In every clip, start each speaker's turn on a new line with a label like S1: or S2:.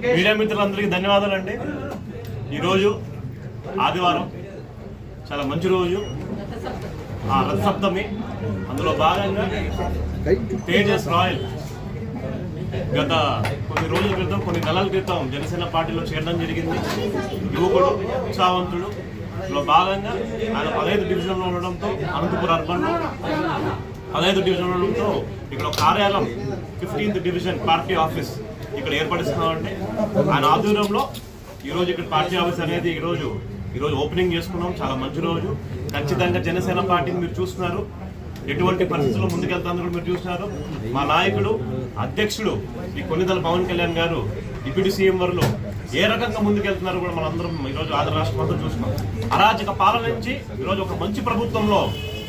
S1: Media మిత్రులందరికీ ధన్యవాదాలండి. ఈరోజు ఆదివారం. చాలా మంచి రోజు. ఆ రథసప్తమి. అందులో భాగంగా తేజస్ రాయల్ గత కొన్ని రోజుల క్రితం కొన్ని నెలల క్రితం జనసేన పార్టీలో చేరడం జరిగింది. యువకుడు ఉత్సాహవంతుడు. లో భాగంగా ఆయన పదహైదు డివిజన్లో ఉండడంతో అనంతపురం అర్బన్లో పదహైదు డివిజన్లో ఉండడంతో ఇక్కడ కార్యాలయం ఫిఫ్టీన్త్ డివిజన్ పార్టీ ఆఫీస్ ఇక్కడ ఏర్పడిస్తున్నామండి ఆయన ఆధ్వర్యంలో ఈరోజు ఇక్కడ పార్టీ ఆఫీస్ అనేది ఈరోజు ఈరోజు ఓపెనింగ్ చేసుకున్నాం. చాలా మంచి రోజు. ఖచ్చితంగా జనసేన పార్టీని మీరు చూస్తున్నారు. ఎటువంటి పరిస్థితుల్లో ముందుకెళ్తాను మీరు చూస్తున్నారు. మా నాయకుడు అధ్యక్షుడు ఈ కొన్నిదల పవన్ కళ్యాణ్ గారు డిప్యూటీ సీఎం వరలు ఏ రకంగా ముందుకెళ్తున్నారు కూడా మనందరం ఈరోజు ఆంధ్ర రాష్ట్రం అంతా చూస్తున్నాం. అరాచక పాలన నుంచి ఈరోజు ఒక మంచి ప్రభుత్వంలో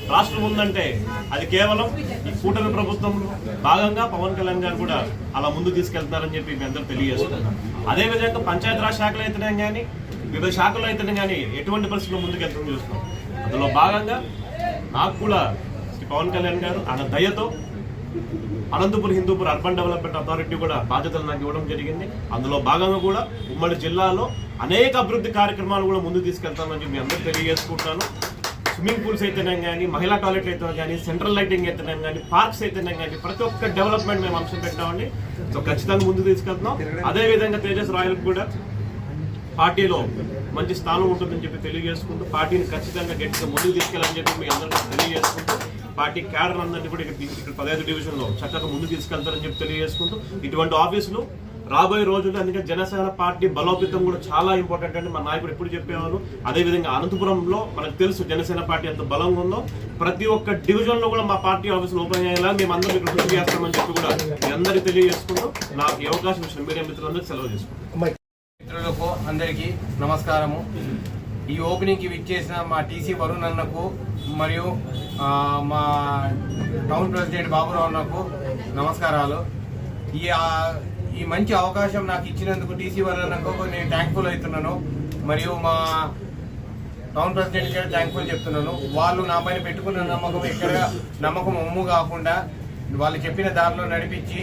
S1: రాష్ట్రం ఉందంటే అది కేవలం ఈ కూటమి ప్రభుత్వంలో భాగంగా పవన్ కళ్యాణ్ గారు కూడా అలా ముందు తీసుకెళ్తారని చెప్పి మీ అందరూ తెలియజేస్తున్నాం అదేవిధంగా పంచాయతీరాజ్ శాఖలు అయితేనే కానీ వివిధ శాఖలు అయితేనే కానీ ఎటువంటి పరిస్థితుల్లో ముందుకెళ్తాం చూస్తున్నాం అందులో భాగంగా నాకు కూడా శ్రీ పవన్ కళ్యాణ్ గారు ఆయన దయతో Anantapuram Hindupur urban development authority కూడా బాధ్యతలు నాకు ఇవ్వడం జరిగింది. అందులో భాగంగా కూడా ఉమ్మడి జిల్లాలో అనేక అభివృద్ధి కార్యక్రమాలు కూడా ముందుకు తీసుకెళ్తామని చెప్పి అందరూ తెలియజేసుకుంటున్నాను స్విమ్మింగ్ పూల్స్ అయితేనే కానీ మహిళా టాయిలెట్ అయితే కానీ సెంట్రల్ లైటింగ్ అయితేనే కానీ పార్క్స్ అయితేనే కానీ ప్రతి ఒక్క డెవలప్మెంట్ మేము అంశం పెట్టామండి. సో ఖచ్చితంగా ముందుకు తీసుకెళ్తున్నాం. అదే విధంగా తేజస్ రాయల్ కూడా పార్టీలో మంచి స్థానం ఉంటుందని చెప్పి తెలియజేసుకుంటూ పార్టీని ఖచ్చితంగా గట్టిగా ముందుకు తీసుకెళ్ళాలని చెప్పి మీ అందరికీ తెలియజేసుకుంటూ పార్టీ క్యాడర్ అందరినీ కూడా ఇక్కడ ఇక్కడ పదహైదు డివిజన్లో చక్కగా ముందుకు తీసుకెళ్తారని చెప్పి తెలియజేసుకుంటూ ఇటువంటి ఆఫీసులు రాబోయే రోజుల్లో అందుకే జనసేన పార్టీ బలోపేతం కూడా చాలా ఇంపార్టెంట్ అండి. మా నాయకుడు ఎప్పుడు చెప్పేవారు. అదేవిధంగా అనంతపురంలో మనకు తెలుసు జనసేన పార్టీ ఎంత బలంగా ఉందో. ప్రతి ఒక్క డివిజన్లో కూడా మా పార్టీ ఆఫీసులు ఓపెన్ అయ్యేలా మేము అందరం ఇక్కడ కృషి చేస్తామని చెప్పి కూడా మీ అందరికీ తెలియజేసుకుంటూ నాకు ఈ అవకాశం ఇచ్చిన మీడియా మిత్రులందరికీ సెలవు చేసుకుంటాం
S2: మిత్రులకు అందరికీ నమస్కారము. ఈ ఓపెనింగ్కి విచ్చేసిన మా టీసీ వరుణ్ అన్నకు మరియు మా టౌన్ ప్రెసిడెంట్ బాబురావు అన్నకు నమస్కారాలు. ఈ ఈ మంచి అవకాశం నాకు ఇచ్చినందుకు టీసీ వాళ్ళకు నేను థ్యాంక్ఫుల్ అవుతున్నాను. మరియు మా టౌన్ ప్రెసిడెంట్ గారు థ్యాంక్ఫుల్ చెప్తున్నాను. వాళ్ళు నా పైన పెట్టుకున్న నమ్మకం ఎక్కడ నమ్మకం ఉమ్ము కాకుండా వాళ్ళు చెప్పిన దారిలో నడిపించి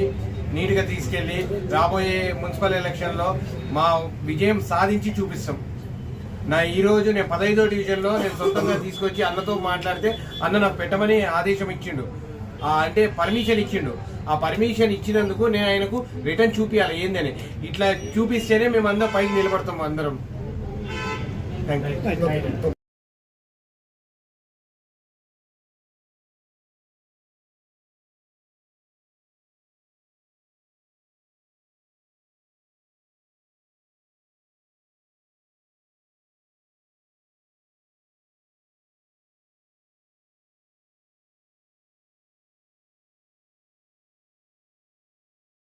S2: నీట్గా తీసుకెళ్ళి రాబోయే మున్సిపల్ ఎలక్షన్లో మా విజయం సాధించి చూపిస్తాం. నా ఈరోజు నేను పదహైదో డివిజన్లో నేను సొంతంగా తీసుకొచ్చి అన్నతో మాట్లాడితే అన్న నాకు పెట్టమని ఆదేశం ఇచ్చిండు. అంటే పర్మిషన్ ఇచ్చిండు. ఆ పర్మిషన్ ఇచ్చినందుకు నేను ఆయనకు రిటర్న్ చూపించాలి ఏందని? ఇట్లా చూపిస్తేనే మేము అందరం పైకి నిలబడతాం అందరం. Thank you